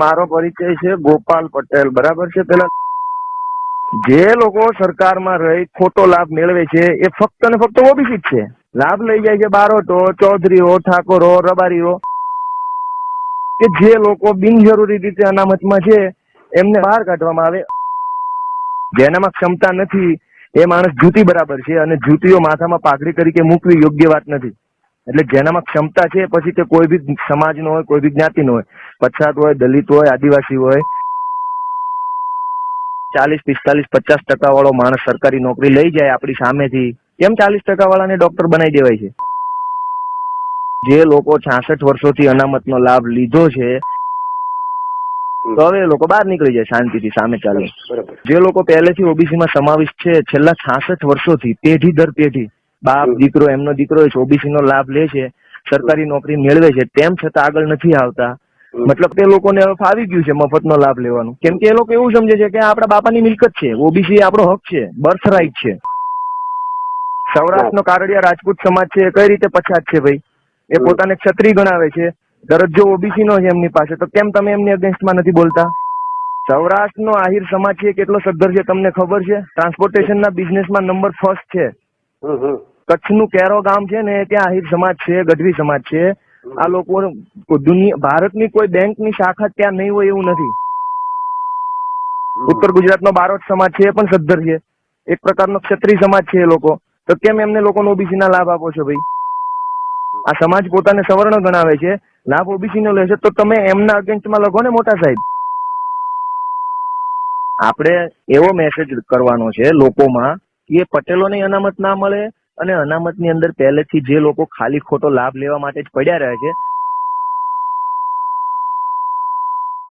મારો પરિચય છે ગોપાલ પટેલ, બરાબર છે? પેલા જે લોકો સરકારમાં રહી, ખોટો લાભ મેળવે છે, એ ફક્ત ને ફક્ત ઓબીસી જ છે. લાભ લઈ જાય છે બારોટો ચૌધરીઓ, ઠાકોરો, રબારીઓ. કે જે લોકો બિનજરૂરી રીતે અનામતમાં છે, એમને બહાર કાઢવામાં આવે. જેનામાં ક્ષમતા નથી, એ માણસ જૂતી બરાબર છે અને જૂતીઓ માથામાં પાઘડી તરીકે મૂકવી યોગ્ય વાત નથી. એટલે જેનામાં ક્ષમતા છે, પછી તે કોઈ બી સમાજનો હોય, કોઈ બી જ્ઞાતિનો હોય પછાત હોય દલિત હોય આદિવાસી હોય ચાલીસ પિસ્તાલીસ પચાસ ટકા વાળો માણસ સરકારી નોકરી લઈ જાય આપણી સામેથી કેમ ચાલીસ ટકા વાળાને ડોક્ટર બનાવી દેવાય છે? જે લોકો છાસઠ વર્ષોથી અનામતનો લાભ લીધો છે તો હવે એ લોકો બહાર નીકળી જાય શાંતિથી સામે ચાલે. જે લોકો પહેલેથી ઓબીસી માં સમાવિષ્ટ છે છેલ્લા છાસઠ વર્ષોથી પેઢી દર પેઢી બાપ દીકરો એમનો દીકરો ઓબીસી નો લાભ લે છે સરકારી નોકરી મેળવે છે તેમ છતાં આગળ નથી આવતા. મતલબ તે લોકોને હવે ફાવી ગયું છે મફતનો લાભ લેવાનું. કેમ કે એ લોકો એવું સમજે છે કે આપણા બાપાની મિલકત છે ઓબીસી આપણો હક છે બર્થ રાઇટ છે. સૌરાષ્ટ્રનો કારડિયા રાજપૂત સમાજ છે એ કઈ રીતે પછાત છે ભાઈ? એ પોતાને ક્ષત્રિય ગણાવે છે દરજ્જો ઓબીસી નો છે એમની પાસે તો કેમ તમે એમની અગેન્સ્ટમાં નથી બોલતા? સૌરાષ્ટ્રનો આહિર સમાજ છે એ કેટલો સદ્ધર છે તમને ખબર છે? ટ્રાન્સપોર્ટેશનના બિઝનેસમાં નંબર ફર્સ્ટ છે. કચ્છનું કેરો ગામ છે ને ત્યાં આહિર સમાજ છે ગઢવી સમાજ છે. આ લોકો દુનિયા, ભારતની કોઈ બેંકની શાખા ત્યાં નહીં હોય એવું નથી. ઉત્તર ગુજરાતનો બારોટ સમાજ છે, એ પણ સદ્ધર છે. એક પ્રકારનો ક્ષત્રિય સમાજ છે એ લોકો. તો કેમ એમને લોકો ઓબીસી ના લાભ આપો છો ભાઈ? આ સમાજ પોતાને સવર્ણ ગણાવે છે. લાભ ઓબીસી નો લેશે તો તમે એમના અગેન્સ્ટમાં લખો ને મોટા સાહેબ. આપણે એવો મેસેજ કરવાનો છે લોકોમાં કે પટેલોને અનામત ના મળે અને અનામતની અંદર પહેલેથી જે લોકો ખાલી ખોટો લાભ લેવા માટે જ પડ્યા રહે છે